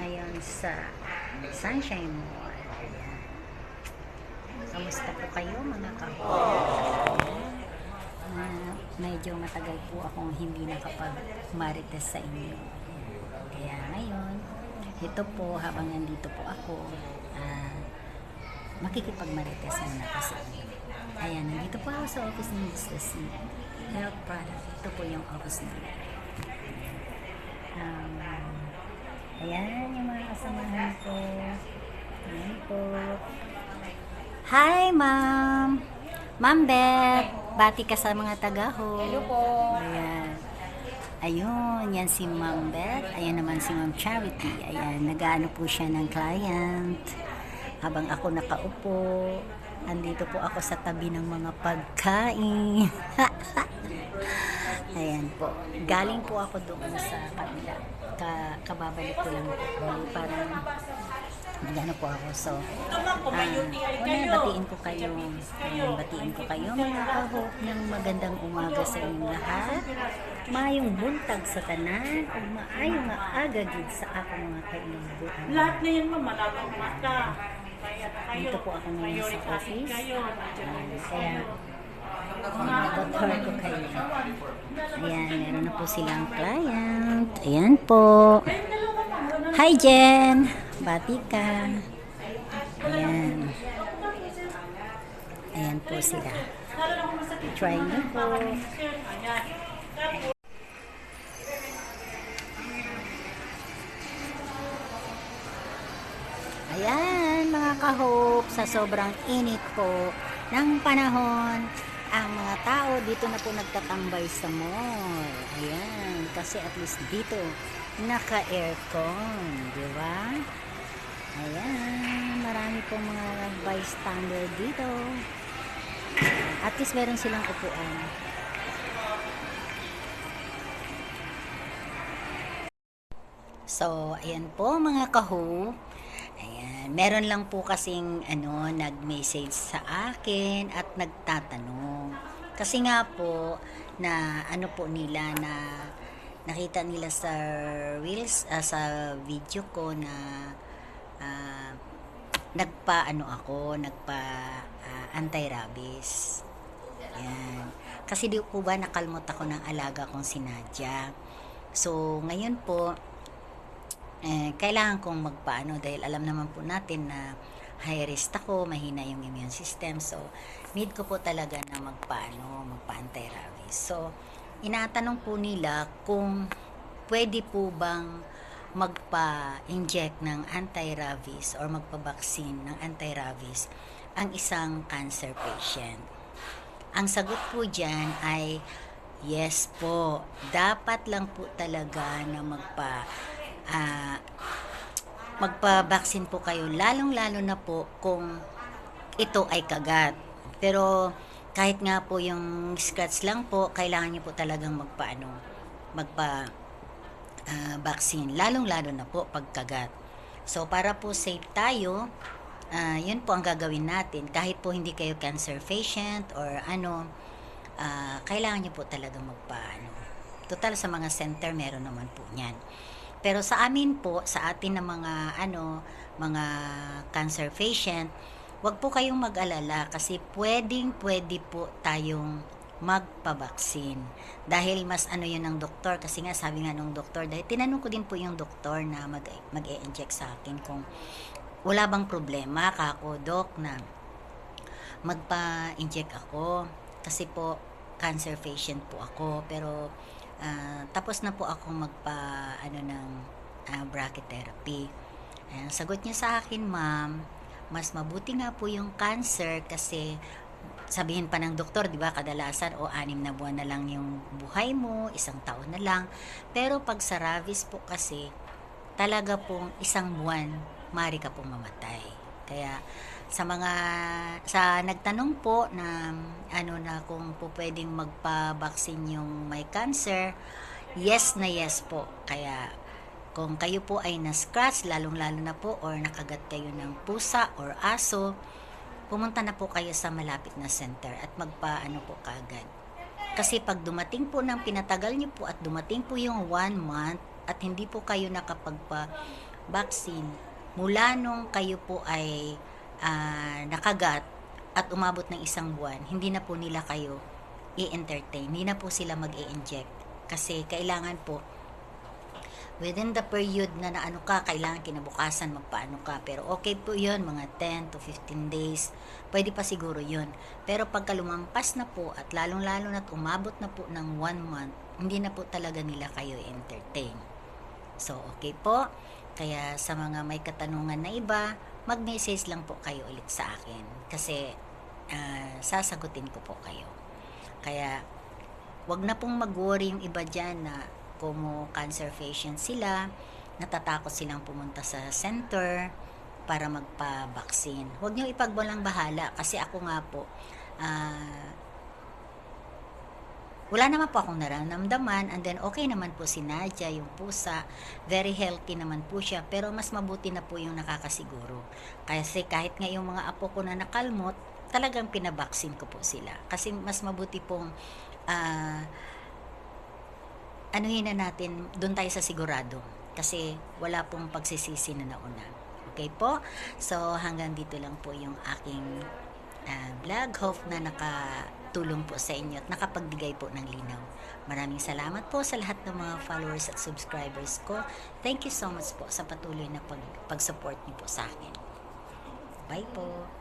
ngayon sa Sunshine Mall. Ayan. Kamusta po kayo mga kahon? Na medyo matagal po akong hindi nakapag-marites sa inyo. Kaya ngayon, ito po habang nandito po ako, ah, makikipag-marites muna kasi. Ayan, nandito po ako sa office ni Mr. C. Health Product. Ito po yung office nila. Um, ayan, yung mga kasamahan ko. Ayan po. Hi, ma'am! Ma'am Beth! Bati ka sa mga taga-ho. Hello po. Ayan. Ayun, yan si Ma'am Beth. Ayan naman si Ma'am Charity. Ayan, nag-ano po siya ng client. Habang ako nakaupo, andito po ako sa tabi ng mga pagkain. Ayan po. Galing po ako doon sa kabila. Ka, kababalik ko lang po. Parang Nagano po ako. So, ah, una, batiin ko kayo. Ayan, batiin ko kayo mga kahok ng magandang umaga sa inyong lahat. Mayong buntag sa tanan o maayong nga agagid sa akong mga kaibigan. Lahat na yan ma'am, malamang mata. Kayo, Dito po ako ngayon sa office. Ayan, kaya Nag-tour ko kayo. Ayan, meron na po silang client. Ayan po. Hi Jen! Bati ka. Ayan. Ayan po sila. Try niyo po. Ayan mga kahop, sa sobrang init po ng panahon, ang mga tao dito na po nagtatambay sa mall. Ayan, kasi at least dito naka-aircon, di ba? Ayan, marami pong mga bystander dito. At least meron silang upuan. So, ayan po mga kaho. Ayan, meron lang po kasing ano, nag-message sa akin at nagtatanong. Kasi nga po na ano po nila na nakita nila sa reels ah, sa video ko na ah, nagpa ano ako, nagpa ah, anti-rabies. Ayan. Kasi di po ba nakalmot ako ng alaga kong si Nadia. So, ngayon po, eh, kailangan kong magpaano dahil alam naman po natin na high risk ako, mahina yung immune system. So, need ko po talaga na magpaano, magpa-anti-rabies. So, inatanong po nila kung pwede po bang magpa-inject ng anti-rabies or magpa-vaccine ng anti-rabies ang isang cancer patient. Ang sagot po dyan ay yes po. Dapat lang po talaga na magpa ah, magpa-vaccine po kayo lalong-lalo na po kung ito ay kagat. Pero kahit nga po yung scratch lang po, kailangan niyo po talagang magpaano, magpa ah, vaccine lalong-lalo na po pag kagat. So para po safe tayo, ah, yun po ang gagawin natin. Kahit po hindi kayo cancer patient or ano, ah, kailangan niyo po talagang magpaano. Total sa mga center meron naman po niyan. Pero sa amin po, sa atin na mga ano, mga cancer patient, wag po kayong mag-alala kasi pwedeng pwede po tayong magpabaksin. Dahil mas ano yun ng doktor, kasi nga sabi nga nung doktor, dahil tinanong ko din po yung doktor na mag, mag-e-inject sa akin kung wala bang problema kako, dok, na magpa-inject ako. Kasi po, cancer patient po ako. Pero, ah, tapos na po ako magpa, ano, ng ah, brachytherapy. Ayan, sagot niya sa akin, ma'am, mas mabuti nga po yung cancer kasi sabihin pa ng doktor, di ba, kadalasan o anim na buwan na lang yung buhay mo, isang taon na lang. Pero pag sa rabies po kasi, talaga pong isang buwan, mari ka pong mamatay. Kaya sa mga sa nagtanong po na ano na kung po pwedeng magpa-vaccine yung may cancer, yes na yes po. Kaya kung kayo po ay na-scratch, lalong-lalo na po, or nakagat kayo ng pusa or aso, pumunta na po kayo sa malapit na center at magpaano po kagad. Kasi pag dumating po ng pinatagal niyo po at dumating po yung one month at hindi po kayo nakapagpa vaccine, mula nung kayo po ay ah, nakagat at umabot ng isang buwan, hindi na po nila kayo i-entertain. Hindi na po sila mag inject Kasi kailangan po, within the period na naano ka, kailangan kinabukasan magpaano ka. Pero okay po yun, mga 10 to 15 days. Pwede pa siguro yun. Pero pagka lumampas na po at lalong-lalo na umabot na po ng 1 month, hindi na po talaga nila kayo entertain. So, okay po. Kaya sa mga may katanungan na iba, mag-message lang po kayo ulit sa akin. Kasi ah, sasagutin ko po kayo. Kaya, wag na pong mag-worry yung iba dyan na kumo cancer patient sila, natatakot silang pumunta sa center para magpa-vaccine. Huwag niyo ipagbalang bahala kasi ako nga po, ah, wala naman po akong nararamdaman and then okay naman po si Nadia, yung pusa, very healthy naman po siya pero mas mabuti na po yung nakakasiguro. Kasi kahit nga yung mga apo ko na nakalmot, talagang pinabaksin ko po sila. Kasi mas mabuti pong ah, anuhin na natin, doon tayo sa sigurado. Kasi wala pong pagsisisi na nauna. Okay po? So hanggang dito lang po yung aking ah, vlog. Hope na nakatulong po sa inyo at nakapagbigay po ng linaw. Maraming salamat po sa lahat ng mga followers at subscribers ko. Thank you so much po sa patuloy na pag, pag-support niyo po sa akin. Bye po!